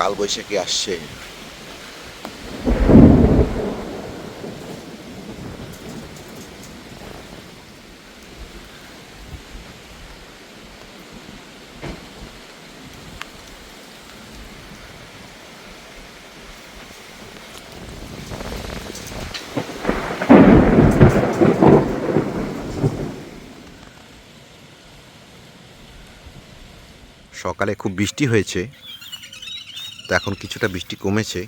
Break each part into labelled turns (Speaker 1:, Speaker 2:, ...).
Speaker 1: কালবৈশাখী আসছে। সকালে খুব বৃষ্টি হয়েছে। তো এখন কিছুটা বৃষ্টি কমেছে।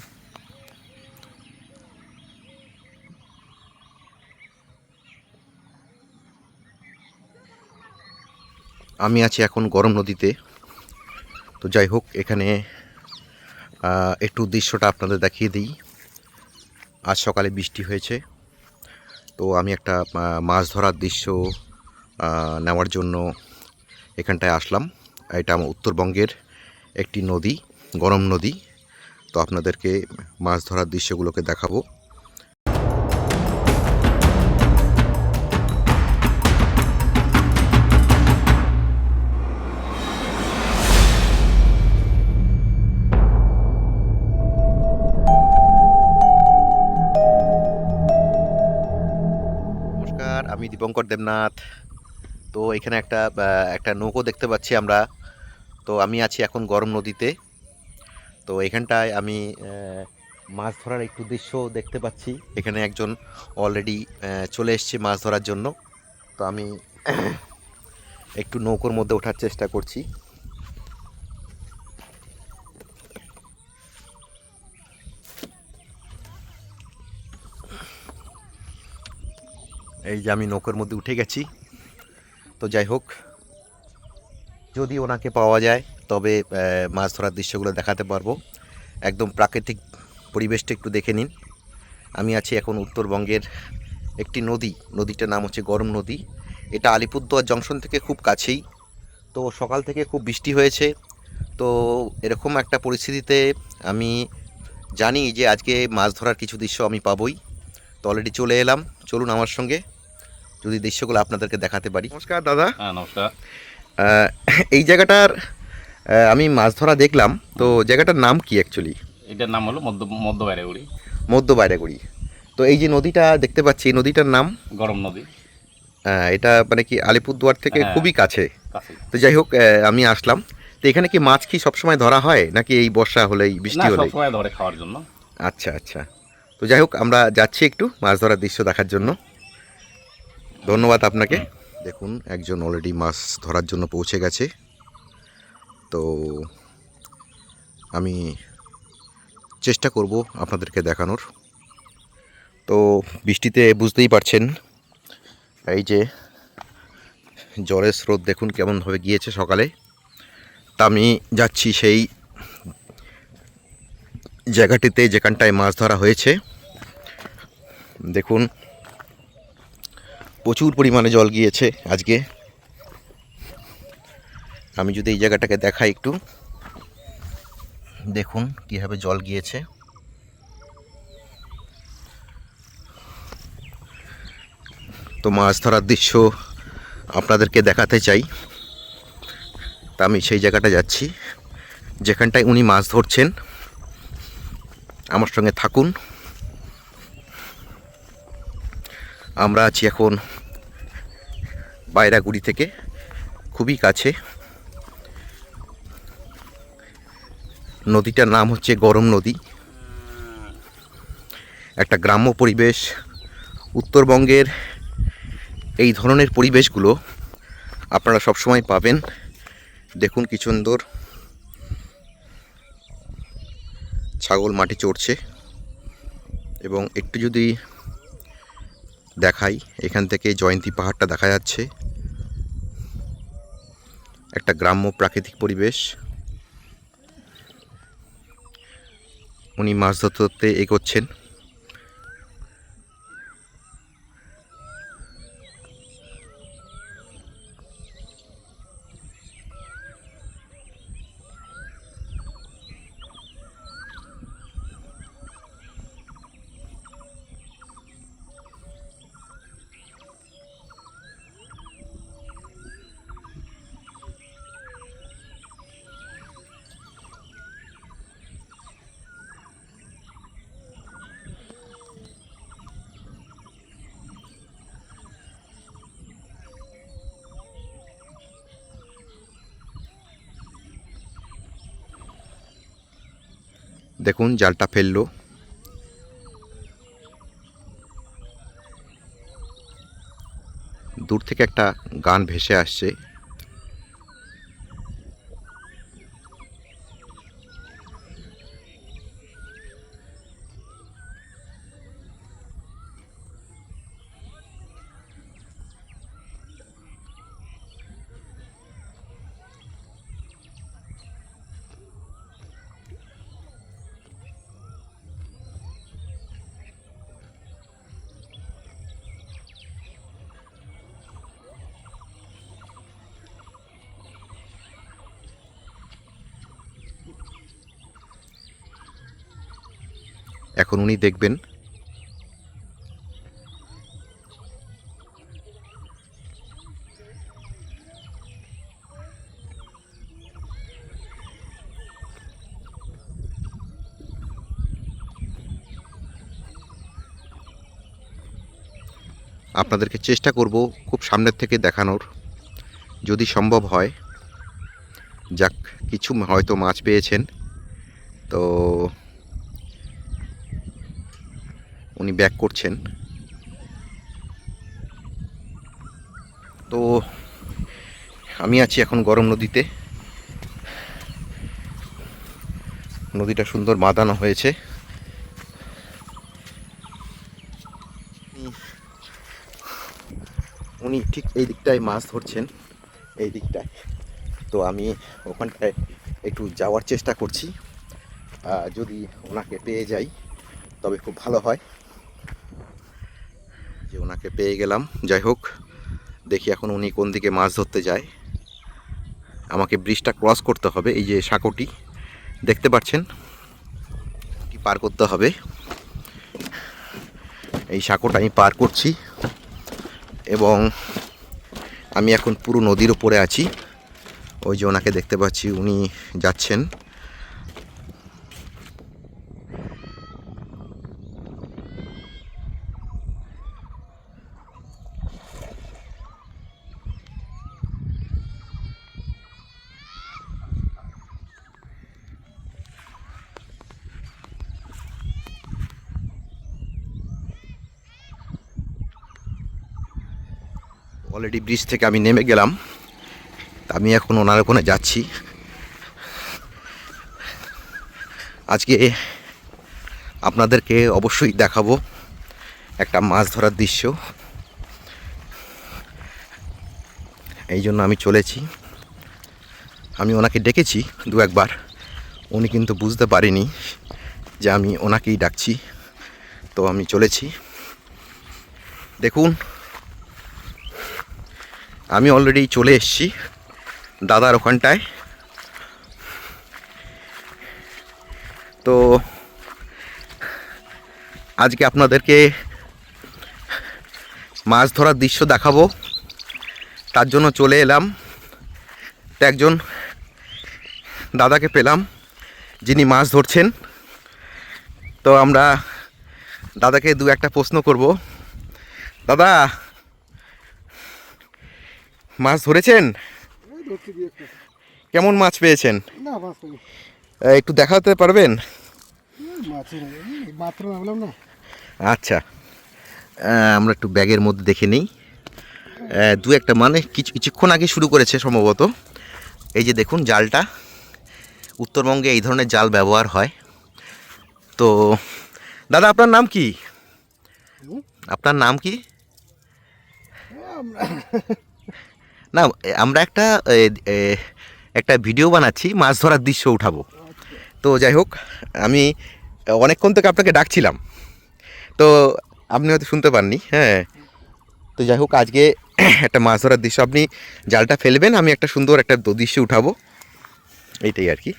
Speaker 1: আমি আছি এখন গরম নদীতে। তো যাই হোক, এখানে একটু দৃশ্যটা আপনাদের দেখিয়ে দিই। আজ সকালে বৃষ্টি হয়েছে। তো আমি একটা মাছ ধরার দৃশ্য নেওয়ার জন্য এখানটায় আসলাম। এটা আমার উত্তরবঙ্গের একটি নদী। গরম নদী, তো আপনাদেরকে মাছ ধরার দৃশ্যগুলোকে দেখাবো। আমি দীপঙ্কর দেবনাথ। তো এখানে একটা একটা নৌকো দেখতে পাচ্ছি আমরা। তো আমি আছি এখন গরম নদীতে। তো এখানটায় আমি মাছ ধরার একটু দৃশ্য দেখতে পাচ্ছি। এখানে একজন অলরেডি চলে এসছে মাছ ধরার জন্য। তো আমি একটু নৌকোর মধ্যে ওঠার চেষ্টা করছি। এই যে আমি নৌকোর মধ্যে উঠে গেছি। তো যাই হোক, যদি ওনাকে পাওয়া যায় তবে মাছ ধরার দৃশ্যগুলো দেখাতে পারব। একদম প্রাকৃতিক পরিবেশটা একটু দেখে নিন। আমি আছি এখন উত্তরবঙ্গের একটি নদী। নদীটার নাম হচ্ছে গরম নদী। এটা আলিপুরদুয়ার জংশন থেকে খুব কাছেই। তো সকাল থেকে খুব বৃষ্টি হয়েছে। তো এরকম একটা পরিস্থিতিতে আমি জানি যে আজকে মাছ ধরার কিছু দৃশ্য আমি পাবই। তো অলরেডি চলে এলাম। চলুন আমার সঙ্গে। যদি দৃশ্যগুলো আপনাদেরকে দেখাতে পারি। নমস্কার দাদা।
Speaker 2: হ্যাঁ নমস্কার।
Speaker 1: এই জায়গাটার আমি মাছ ধরা দেখলাম তো জায়গাটার নাম কি অ্যাকচুয়ালি
Speaker 2: এটার নাম হলো মধ্য মধ্য বাইরেগুড়ি।
Speaker 1: মধ্য বাইরাগুড়ি। তো এই যে নদীটা দেখতে পাচ্ছি এই নদীটার নাম?
Speaker 2: গরম নদী।
Speaker 1: হ্যাঁ এটা মানে কি আলিপুরদুয়ার থেকে
Speaker 2: হ্যাঁ।
Speaker 1: খুবই কাছে।
Speaker 2: কাছে।
Speaker 1: তো যাই হোক আমি আসলাম। তো এখানে কি মাছ কি সবসময় ধরা হয় নাকি এই বর্ষা হলেই বৃষ্টি হলেই
Speaker 2: সবসময় ধরে খাওয়ার জন্য।
Speaker 1: আচ্ছা আচ্ছা। তো যাই হোক আমরা যাচ্ছি একটু মাছ ধরার দৃশ্য দেখার জন্য। ধন্যবাদ আপনাকে। দেখুন একজন অলরেডি মাছ ধরার জন্য পৌঁছে গেছে। তো আমি চেষ্টা করব আপনাদেরকে দেখানোর। তো বৃষ্টিতে বুঝতেই পারছেন, এই যে জলের স্রোত দেখুন কেমনভাবে গিয়েছে সকালে। তা আমি যাচ্ছি সেই জায়গাটিতে যেখানটায় মাছ ধরা হয়েছে। দেখুন, প্রচুর পরিমাণে জল গিয়েছে আজকে। আমি যদি এই জায়গাটাকে দেখাই একটু। দেখুন কীভাবে জল গিয়েছে। তো মাছ ধরার দৃশ্য আপনাদেরকে দেখাতে চাই। তা আমি সেই জায়গাটা যাচ্ছি। যেখানটায় উনি মাছ ধরছেন। আমার সঙ্গে থাকুন। আমরা আছি এখন বাইরাগুড়ি থেকে খুবই কাছে। নদীটার নাম হচ্ছে গরম নদী। একটা গ্রাম্য পরিবেশ। উত্তরবঙ্গের এই ধরনের পরিবেশগুলো আপনারা সবসময় পাবেন। দেখুন কি সুন্দর। ছাগল মাটি চড়ছে। এবং একটু যদি দেখাই, এখান থেকে জয়ন্তী পাহাড়টা দেখা যাচ্ছে। একটা গ্রাম্য প্রাকৃতিক পরিবেশ। উনি মাছ ধরতে ধরতে এগোচ্ছেন। দেখুন জালটা ফেলল। দূর থেকে একটা গান ভেসে আসছে। এখন উনি দেখবেন। আপনাদেরকে চেষ্টা করব খুব সামনের থেকে দেখানোর। যদি সম্ভব হয়, যাক, কিছু হয়তো মাছ পেয়েছেন। তো উনি ব্যাক করছেন। তো আমি আছি এখন গরম নদীতে। নদীটা সুন্দর বাঁধানো হয়েছে। উনি ঠিক এই দিকটায় মাছ ধরছেন, এই দিকটায়। তো আমি ওখানটায় একটু যাওয়ার চেষ্টা করছি। যদি ওনাকে পেয়ে যাই, তবে খুব ভালো হয়। ওনাকে পেয়ে গেলাম। যাই হোক, দেখি এখন উনি কোন দিকে মাছ ধরতে যায়। আমাকে ব্রিজটা ক্রস করতে হবে, এই যে সাঁকোটি। দেখতে পাচ্ছেন? এটি পার করতে হবে? এই সাঁকোটা আমি পার করছি। এবং আমি এখন পুরো নদীর উপরে আছি। ওই যে ওনাকে দেখতে পাচ্ছি, উনি যাচ্ছেন। অলরেডি ব্রিজ থেকে আমি নেমে গেলাম। আমি এখন ওনার ওখানে যাচ্ছি। আজকে আপনাদেরকে অবশ্যই দেখাবো একটা মাছ ধরার দৃশ্য। এই জন্য আমি চলেছি। আমি ওনাকে ডেকেছি দু একবার। উনি কিন্তু বুঝতে পারেনি যে আমি ওনাকেই ডাকছি। তো আমি চলেছি। দেখুন আমি অলরেডি চলে এসেছি দাদার ওখানটায়। তো আজকে আপনাদেরকে মাছ ধরার দৃশ্য দেখাবো। তার জন্য চলে এলাম। তো একজন দাদাকে পেলাম, যিনি মাছ ধরছেন। তো আমরা দাদাকে দু একটা প্রশ্ন করব। দাদা মাছ ধরেছেন? কেমন মাছ পেয়েছেন? একটু দেখাতে পারবেন? আচ্ছা। আমরা একটু ব্যাগের মধ্যে দেখে নিই। দু একটা মানে কিছু কিছুক্ষণ আগে শুরু করেছে সম্ভবত। এই যে দেখুন জালটা। উত্তরবঙ্গে এই ধরনের জাল ব্যবহার হয়। তো দাদা আপনার নাম কি? আপনার নাম কি? না আমরা একটা একটা ভিডিও বানাচ্ছি, মাছ ধরার দৃশ্য উঠাবো। তো যাই হোক, আমি অনেকক্ষণ থেকে আপনাকে ডাকছিলাম। তো আপনি হয়তো শুনতে পাননি হ্যাঁ। তো যাই হোক, আজকে একটা মাছ ধরার দৃশ্য। আপনি জালটা ফেলবেন, আমি একটা সুন্দর একটা দৃশ্য উঠাবো। এইটাই আর কি।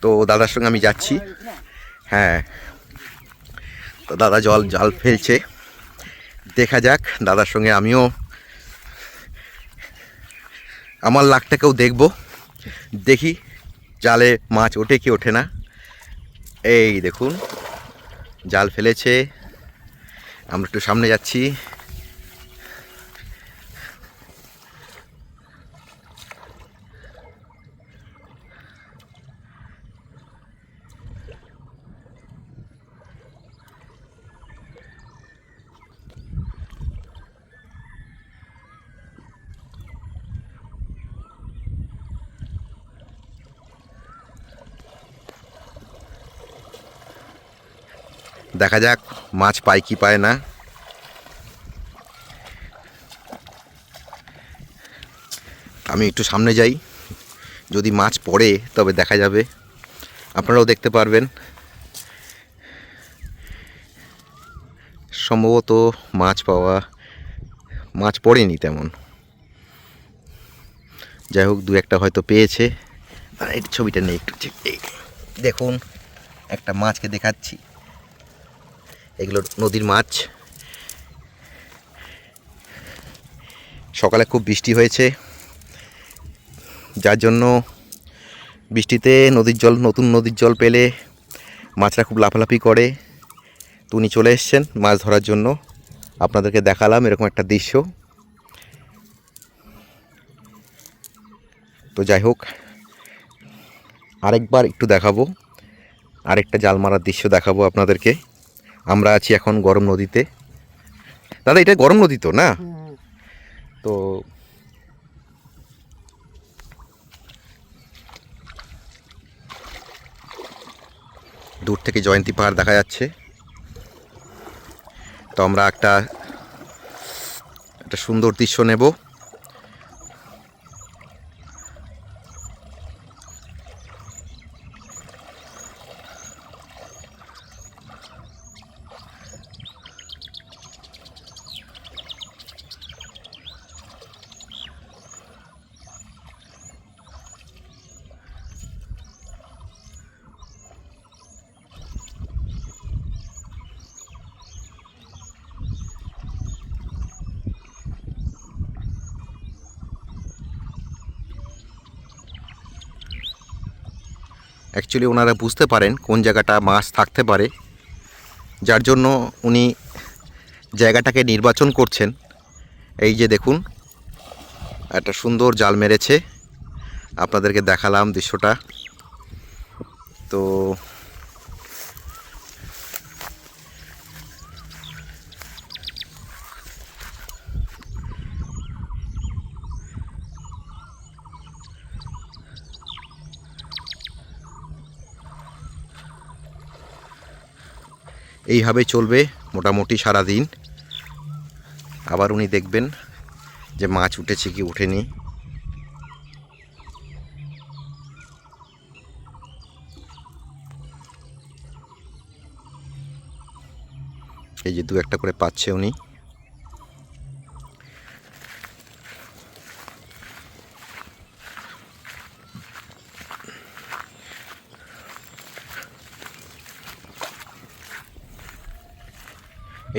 Speaker 1: তো দাদার সঙ্গে আমি যাচ্ছি। হ্যাঁ। তো দাদা জল, জাল ফেলছে। দেখা যাক, দাদার সঙ্গে আমিও আমার লাখটাকেও দেখব। দেখি জালে মাছ ওঠে কি ওঠে না। এই দেখুন, জাল ফেলেছে। আমরা একটু সামনে যাচ্ছি। দেখা যাক, মাছ পায় কি পায় না। আমি একটু সামনে যাই, যদি মাছ পড়ে তবে দেখা যাবে। আপনারাও দেখতে পারবেন। সম্ভবত মাছ পাওয়া, মাছ পড়েনি তেমন। যাই হোক, দু একটা হয়তো পেয়েছে। আর এই ছবিটা নেই একটু দেখুন, একটা মাছকে দেখাচ্ছি। এগুলো নদীর মাছ। সকালে খুব বৃষ্টি হয়েছে। যার জন্য বৃষ্টিতে নদীর জল, নতুন নদীর জল পেলে মাছরা খুব লাফালাফি করে। তো উনি চলে এসছেন মাছ ধরার জন্য। আপনাদেরকে দেখালাম এরকম একটা দৃশ্য। তো যাই হোক, আরেকবার একটু দেখাবো। আরেকটা জাল মারার দৃশ্য দেখাবো আপনাদেরকে। আমরা আছি এখন গরম নদীতে। দাদা এটা গরম নদী তো না? তো দূর থেকে জয়ন্তী পাহাড় দেখা যাচ্ছে। তো আমরা একটা একটা সুন্দর দৃশ্য নেব। অ্যাকচুয়ালি ওনারা বুঝতে পারেন কোন জায়গাটা মাছ থাকতে পারে। যার জন্য উনি জায়গাটাকে নির্বাচন করছেন। এই যে দেখুন, একটা সুন্দর জাল মেরেছে। আপনাদেরকে দেখালাম দৃশ্যটা। তো এইভাবে চলবে মোটামুটি সারা দিন আবার উনি দেখবেন যে মাছ উঠেছে কি উঠেনি এই যে দু একটা করে পাচ্ছে উনি।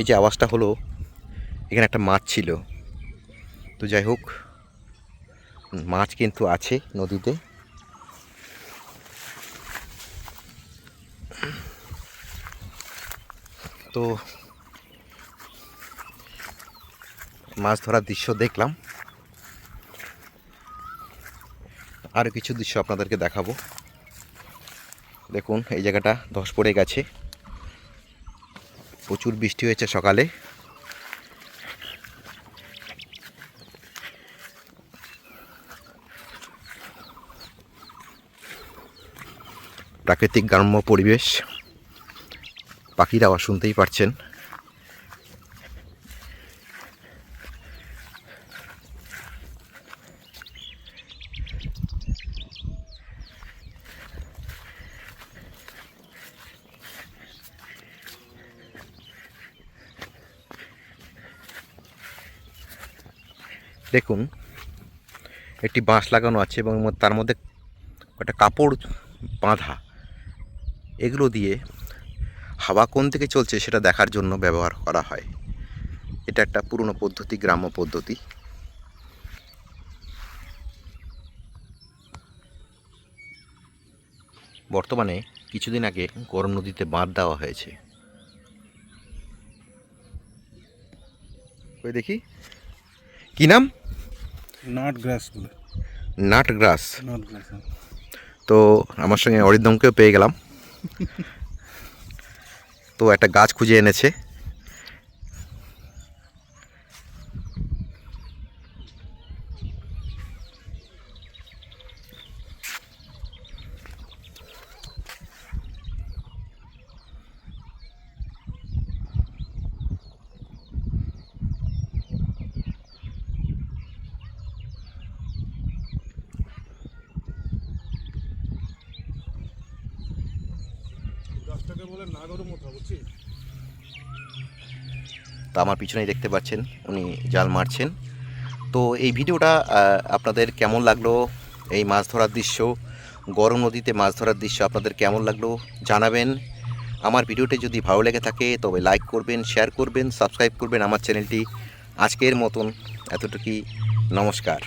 Speaker 1: এই যে আওয়াজটা হলো, এখানে একটা মাছ ছিল। তো যাই হোক, মাছ কিন্তু আছে নদীতে। তো মাছ ধরার দৃশ্য দেখলাম। আরও কিছু দৃশ্য আপনাদেরকে দেখাবো। দেখুন, এই জায়গাটা ধস পড়ে গেছে। প্রচুর বৃষ্টি হয়েছে সকালে। প্রাকৃতিক গ্রাম্য পরিবেশ। পাখিরা শুনতেই পারছেন। দেখুন, একটি বাঁশ লাগানো আছে এবং তার মধ্যে একটা কাপড় বাঁধা। এগুলো দিয়ে হাওয়া কোন থেকে চলছে সেটা দেখার জন্য ব্যবহার করা হয়। এটা একটা পুরনো পদ্ধতি, গ্রাম্য পদ্ধতি। বর্তমানে কিছুদিন আগে গরম নদীতে বাঁধ দেওয়া হয়েছে। ওই দেখি? কি নাম?
Speaker 3: নট গ্রাস বলে।
Speaker 1: Nut glass.
Speaker 3: নট গ্রাস
Speaker 1: তো আমার সঙ্গে অরিদমকেও পেয়ে গেলাম। তো একটা গাছ খুঁজে এনেছে। তো আমার পিছনেই দেখতে পাচ্ছেন, উনি জাল মারছেন। তো এই ভিডিওটা আপনাদের কেমন লাগল? এই মাছ ধরার দৃশ্য, গরম নদীতে মাছ ধরার দৃশ্য আপনাদের কেমন লাগল জানাবেন। আমার ভিডিওটি যদি ভালো লেগে থাকে, তবে লাইক করবেন, শেয়ার করবেন, সাবস্ক্রাইব করবেন আমার চ্যানেলটি। আজকের মতন এতটুকুই, নমস্কার।